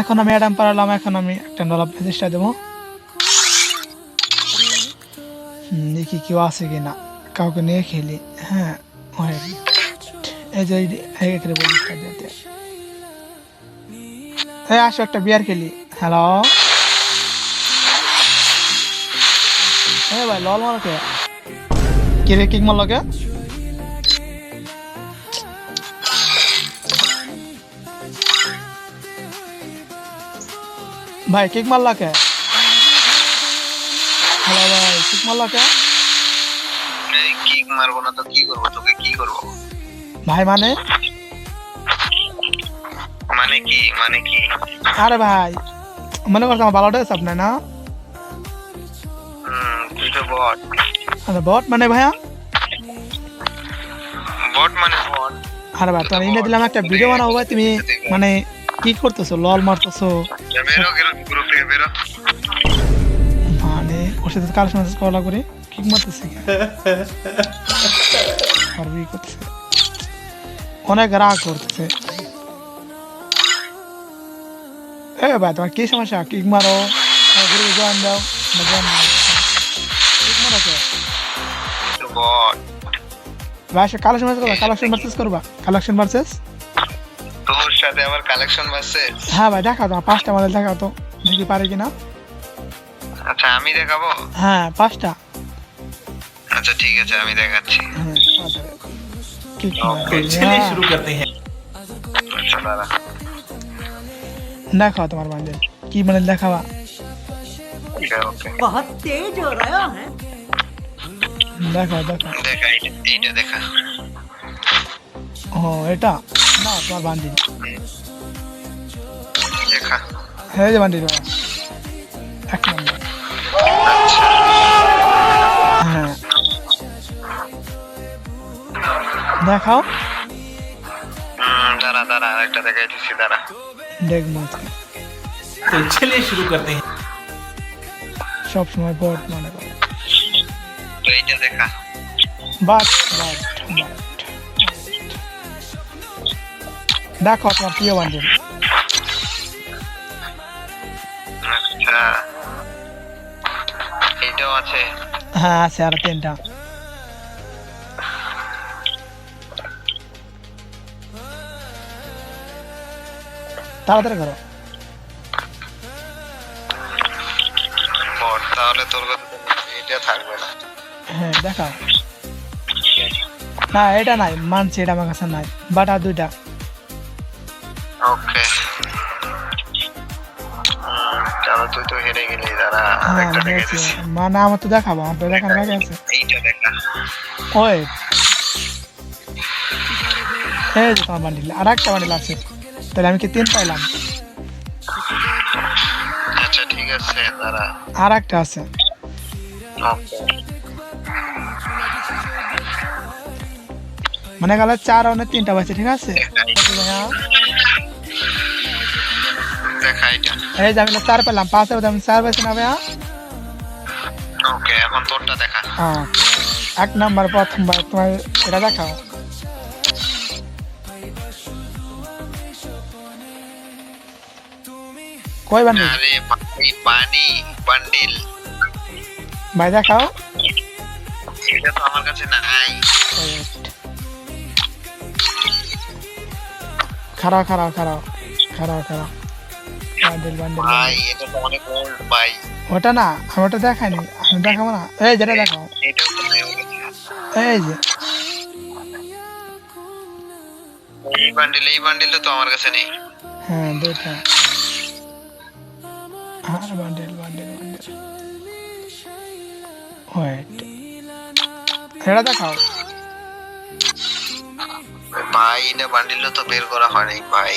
এখন আমি অ্যাডাম পারালাম এখন আমি একটা ডলার চেষ্টা দেবো। দেখি কেউ আছে কি না কাউকে নিয়ে খেলি হ্যাঁ হয় এই আসো। একটা বিয়ার খেলি। হ্যালো? এ ভাই, লল মারকে কি? রে, কিক মারলকে ভাই কিক মারলাকে হ্যালো ভাই কিক মারলাকে এই কিক মারবো না তো কি করব? তোকে কি করব? ভাই মানে? মানে কি মানে কি? আরে ভাই মনে করছ আমার ভালোটা আছে আপনার না? তুই তো বট। আরে বট মানে ভাইয়া? বট মানে বট। আরে ভাই তোমার ইনে দিলাম একটা ভিডিও বানাবো ভাই তুমি মানে কি করতেছো? লল মারতেছো? মানে ওর সাথে কাল করা? করে কিক মারতেছে কি? করতেছে? অনেক রাগ করতেছে। এ ভাই তোমার কি সমস্যা? কিক মারো? গ্রুপে জয়েন দাও। জয়েন কিক মারো ভাই সে কালেকশন করবা কালেকশন ভার্সেস করবা? কালেকশন ভার্সেস তোর সাথে আমার কালেকশন বাড়ছে হ্যাঁ ভাই দেখাও তো পাঁচটা মডেল দেখাও তো দেখি পারে কিনা। আচ্ছা আমি দেখাবো? হ্যাঁ পাঁচটা। আচ্ছা ঠিক আছে আমি দেখাচ্ছি। হ্যাঁ, শুরু করতে হ্যাঁ। আচ্ছা, দেখাও তোমার বান্ডেল কি বান্ডেল দেখাবা? বহুত তেজ হো রহা হ্যাঁ দেখাও দেখাও। দেখা এটা দেখা। ও এটা? না তোমার বান্ডিল দেখা হ্যাঁ এই যে বান্ডিল এক নম্বর আচ্ছা হ্যাঁ দেখাও হুম, দাঁড়া দাঁড়া আরেকটা দেখাইতেছি দাঁড়া দেখবো আজকে तो चलिए शुरू करते हैं সব সময় বট মনে করো তো এইটা দেখা বাট বাট দেখো তোমার প্রিয় আছে। হ্যাঁ আছে আর তিনটা। তাড়াতাড়ি করো। তাহলে তোর এইটা থাকবে না। হ্যাঁ দেখাও। না এটা নাই মানছি এটা আমার কাছে নাই। বাটা দুইটা। তুই তো হেরে গেলি দাঁড়া হ্যাঁ দেখাইতেছি মানে আমার তো দেখাবো আমার তো দেখানো বাকি আছে এইটা দেখা ওই। এই যে তোমার বান্ডিল আর একটা বান্ডিল আছে। তাহলে আমি কি তিন পাইলাম? আচ্ছা ঠিক আছে দাঁড়া। আর একটা আছে। মানে গেল চার রাউন্ডে তিনটা বাজছে ঠিক আছে? এই যে আমি না চার পেলাম পাঁচ হবে আমি চার পাইছি না ভাইয়া? ওকে এখন তোরটা দেখা। হ্যাঁ এক নাম্বার প্রথমবার তোমার এটা দেখাও। কই বান্ডিল? আরে পানি পানি বান্ডিল। ভাই দেখাও। এটা তো আমার কাছে নাই। খারাপ খারাপ খারাপ খারাপ খারাপ বান্ডিল বান্ডিল ভাই এটা তো অনেক ওল্ড ভাই। ওটা না আমি ওটা দেখাইনি আমি দেখাবো না। এই যেটা দেখাও। এই যে। এই বান্ডিল এই বান্ডিল তো আমার কাছে নেই। হ্যাঁ দুইটা। হ্যাঁ বান্ডিল বান্ডিল বান্ডিল ওয়েট এটা দেখাও। ভাই এটা বান্ডিল তো বের করা হয়নি ভাই।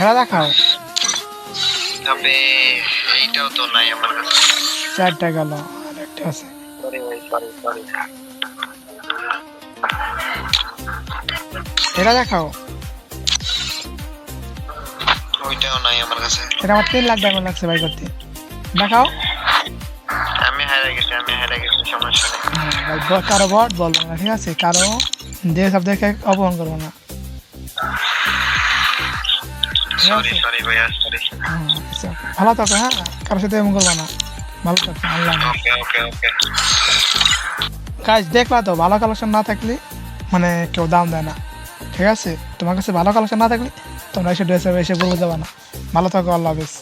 এটা দেখাও। তবে এইটাও তো নাই আমার কাছে। চারটা গেল আর একটা আছে। সরি ভাই সরি সরি এটা দেখাও। ওইটাও নাই আমার কাছে। এটা আমার তিন লাখ ডায়মন্ড লাগছে ভাই করতে। দেখাও। আমি হারিয়ে গেছি আমি হারিয়ে গেছি সমস্যা নেই। হ্যাঁ, কারও বট বলব না ঠিক আছে? কারও সব দেখে অপমান করব না। সরি সরি ভাইয়া সরি হ্যাঁ, আচ্ছা, ভালো থাকো হ্যাঁ? কারোর সাথে এমন করব না। ভালো থাকো আল্লাহ ওকে ওকে ওকে কাজ দেখলা তো ভালো কালেকশন না থাকলে মানে কেউ দাম দেয় না। ঠিক আছে? তোমার কাছে ভালো কালেকশন না থাকলে তোমরা এসে ড্রেসে এসে বলে যাবে না। ভালো থাকো আল্লাহ হাফেজ।